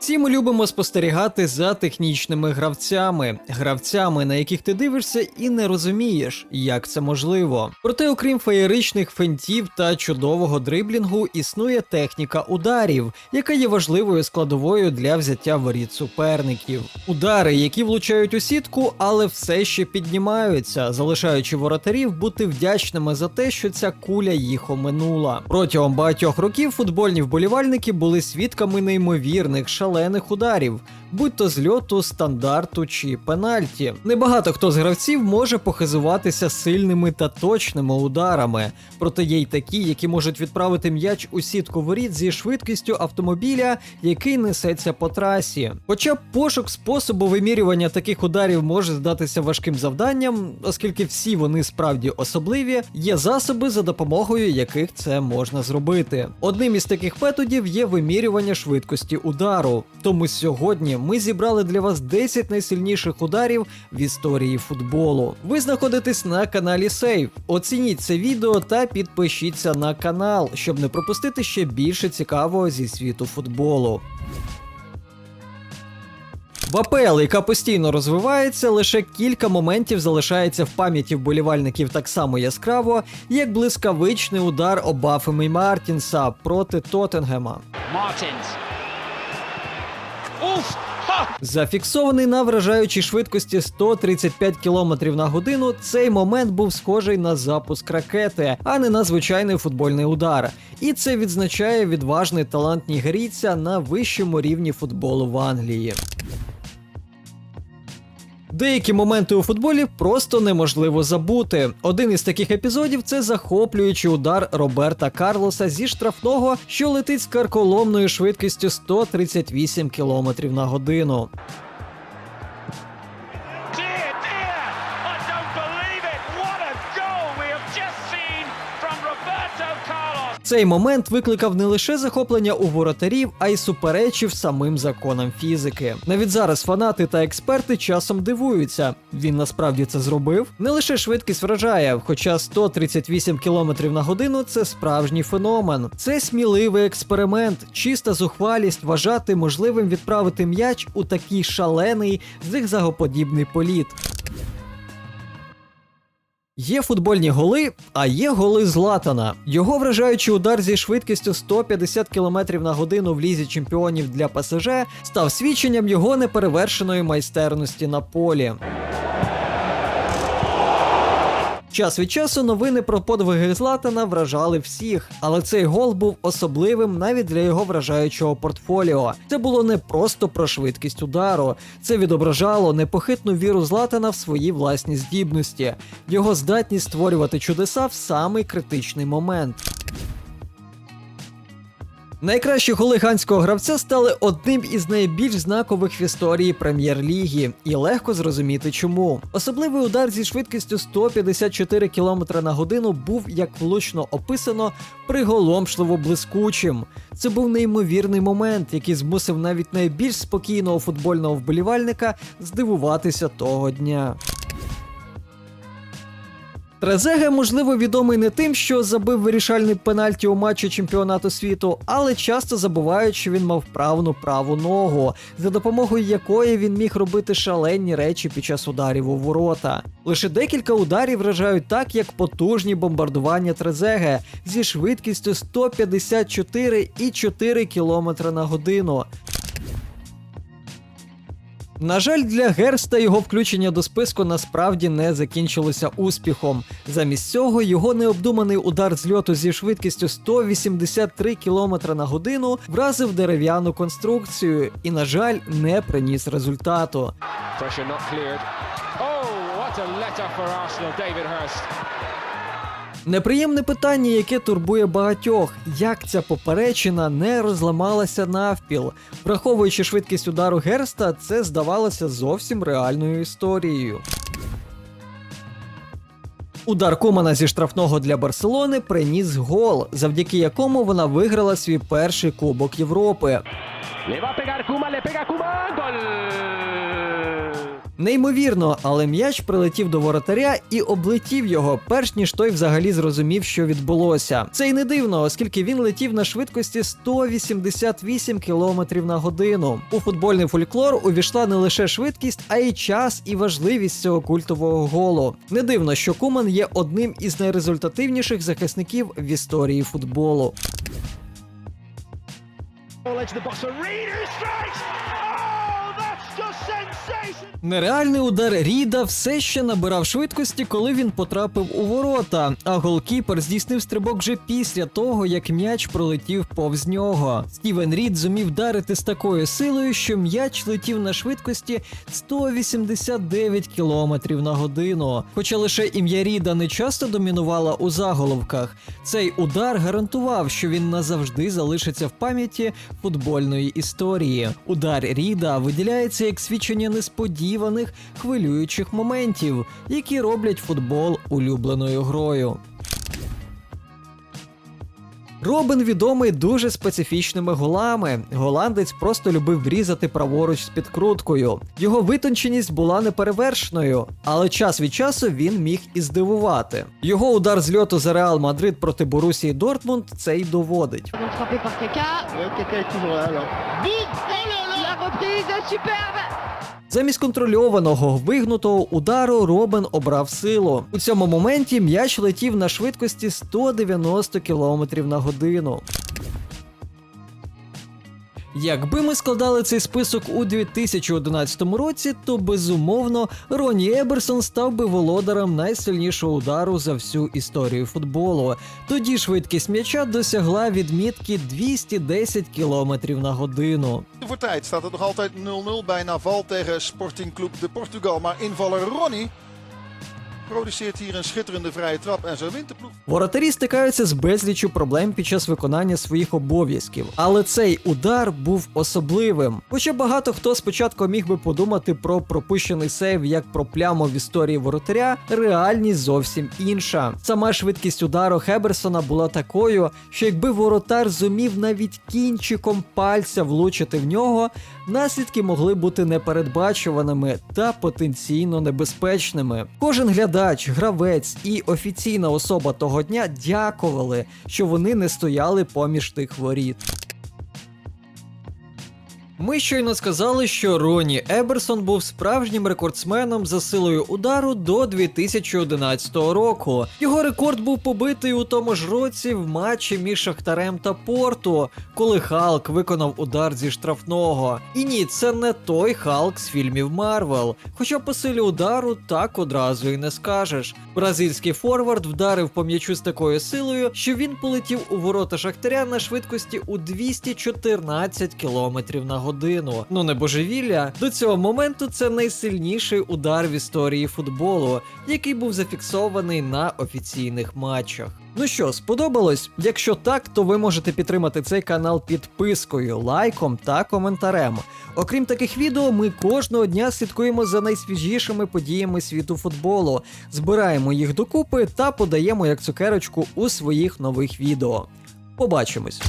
Всі ми любимо спостерігати за технічними гравцями, гравцями, на яких ти дивишся і не розумієш, як це можливо. Проте, окрім феєричних фентів та чудового дриблінгу, існує техніка ударів, яка є важливою складовою для взяття воріт суперників. Удари, які влучають у сітку, але все ще піднімаються, залишаючи воротарів бути вдячними за те, що ця куля їх оминула. Протягом багатьох років футбольні вболівальники були свідками неймовірних шалених ударів, будь то з льоту, стандарту чи пенальті. Небагато хто з гравців може похизуватися сильними та точними ударами, проте є й такі, які можуть відправити м'яч у сітку воріт зі швидкістю автомобіля, який несеться по трасі. Хоча пошук способу вимірювання таких ударів може здатися важким завданням, оскільки всі вони справді особливі, є засоби, за допомогою яких це можна зробити. Одним із таких методів є вимірювання швидкості удару. Тому сьогодні ми зібрали для вас 10 найсильніших ударів в історії футболу. Ви знаходитесь на каналі Сейв. Оцініть це відео та підпишіться на канал, щоб не пропустити ще більше цікавого зі світу футболу. В АПЛ, яка постійно розвивається, лише кілька моментів залишається в пам'яті вболівальників так само яскраво, як блискавичний удар Обафеми Мартінса проти Тоттенгема. Martins. Oof! Зафіксований на вражаючій швидкості 135 км на годину, цей момент був схожий на запуск ракети, а не на звичайний футбольний удар. І це відзначає відважний талант нігерійця на вищому рівні футболу в Англії. Деякі моменти у футболі просто неможливо забути. Один із таких епізодів це захоплюючий удар Роберта Карлоса зі штрафного, що летить з карколомною швидкістю 138 км на годину. Цей момент викликав не лише захоплення у воротарів, а й суперечив самим законам фізики. Навіть зараз фанати та експерти часом дивуються. Він насправді це зробив. Не лише швидкість вражає, хоча 138 км на годину це справжній феномен. Це сміливий експеримент, чиста зухвалість вважати можливим відправити м'яч у такий шалений зигзагоподібний політ. Є футбольні голи, а є голи Златана. Його вражаючий удар зі швидкістю 150 км на годину в лізі чемпіонів для ПСЖ став свідченням його неперевершеної майстерності на полі. Час від часу новини про подвиги Златана вражали всіх, але цей гол був особливим навіть для його вражаючого портфоліо. Це було не просто про швидкість удару, це відображало непохитну віру Златана в свої власні здібності, його здатність створювати чудеса в самий критичний момент. Найкращі голи ганського гравця стали одним із найбільш знакових в історії прем'єр-ліги, і легко зрозуміти чому. Особливий удар зі швидкістю 154 км на годину був, як влучно описано, приголомшливо блискучим. Це був неймовірний момент, який змусив навіть найбільш спокійного футбольного вболівальника здивуватися того дня. Трезеге, можливо, відомий не тим, що забив вирішальний пенальті у матчі чемпіонату світу, але часто забувають, що він мав правну праву ногу, за допомогою якої він міг робити шалені речі під час ударів у ворота. Лише декілька ударів вражають так, як потужні бомбардування Трезеге зі швидкістю 154,4 км на годину. На жаль, для Герста його включення до списку насправді не закінчилося успіхом. Замість цього його необдуманий удар з льоту зі швидкістю 183 км на годину вразив дерев'яну конструкцію і, на жаль, не приніс результату. Oh, what a letter for Arsenal, David Hurst. Неприємне питання, яке турбує багатьох: як ця поперечина не розламалася навпіл. Враховуючи швидкість удару Герста, це здавалося зовсім реальною історією. Удар Кумана зі штрафного для Барселони приніс гол, завдяки якому вона виграла свій перший Кубок Європи. Le va a pegar Kuma, le. Неймовірно, але м'яч прилетів до воротаря і облетів його, перш ніж той взагалі зрозумів, що відбулося. Це й не дивно, оскільки він летів на швидкості 188 км на годину. У футбольний фольклор увійшла не лише швидкість, а й час і важливість цього культового голу. Не дивно, що Куман є одним із найрезультативніших захисників в історії футболу. Oh, that's just. Нереальний удар Ріда все ще набирав швидкості, коли він потрапив у ворота. А голкіпер здійснив стрибок вже після того, як м'яч пролетів повз нього. Стівен Рід зумів вдарити з такою силою, що м'яч летів на швидкості 189 км на годину. Хоча лише ім'я Ріда не часто домінувала у заголовках, цей удар гарантував, що він назавжди залишиться в пам'яті футбольної історії. Удар Ріда виділяється як свідчення несподіваних хвилюючих моментів, які роблять футбол улюбленою грою. Робин відомий дуже специфічними голами. Голландець просто любив врізати праворуч з підкруткою. Його витонченість була неперевершеною, але час від часу він міг і здивувати. Його удар з льоту за Реал Мадрид проти Борусії Дортмунд це й доводить. Donc Замість контрольованого вигнутого удару Робин обрав силу. У цьому моменті м'яч летів на швидкості 190 км на годину. Якби ми складали цей список у 2011 році, то безумовно Роні Еберсон став би володарем найсильнішого удару за всю історію футболу. Тоді швидкість м'яча досягла відмітки 210 км на годину. Voor tijd staat het nog altijd 0-0 bij Naval tegen Sporting Club de Portugal. Maar invaller Ronnie produceert hier een schitterende vrije trap. Воротарі стикаються з безліччю проблем під час виконання своїх обов'язків, але цей удар був особливим. Хоча багато хто спочатку міг би подумати про пропущений сейв як про пляму в історії воротаря, реальність зовсім інша. Сама швидкість удару Хеберсона була такою, що якби воротар зумів навіть кінчиком пальця влучити в нього, наслідки могли бути непередбачуваними та потенційно небезпечними. Кожен глядач, гравець і офіційна особа того дня дякували, що вони не стояли поміж тих воріт. Ми щойно сказали, що Роні Еберсон був справжнім рекордсменом за силою удару до 2011 року. Його рекорд був побитий у тому ж році в матчі між Шахтарем та Порту, коли Халк виконав удар зі штрафного. І ні, це не той Халк з фільмів Марвел. Хоча по силі удару так одразу і не скажеш. Бразильський форвард вдарив по м'ячу з такою силою, що він полетів у ворота Шахтаря на швидкості у 214 км на годину. Ну не божевілля. До цього моменту це найсильніший удар в історії футболу, який був зафіксований на офіційних матчах. Ну що, сподобалось? Якщо так, то ви можете підтримати цей канал підпискою, лайком та коментарем. Окрім таких відео, ми кожного дня слідкуємо за найсвіжішими подіями світу футболу, збираємо їх докупи та подаємо як цукерочку у своїх нових відео. Побачимось!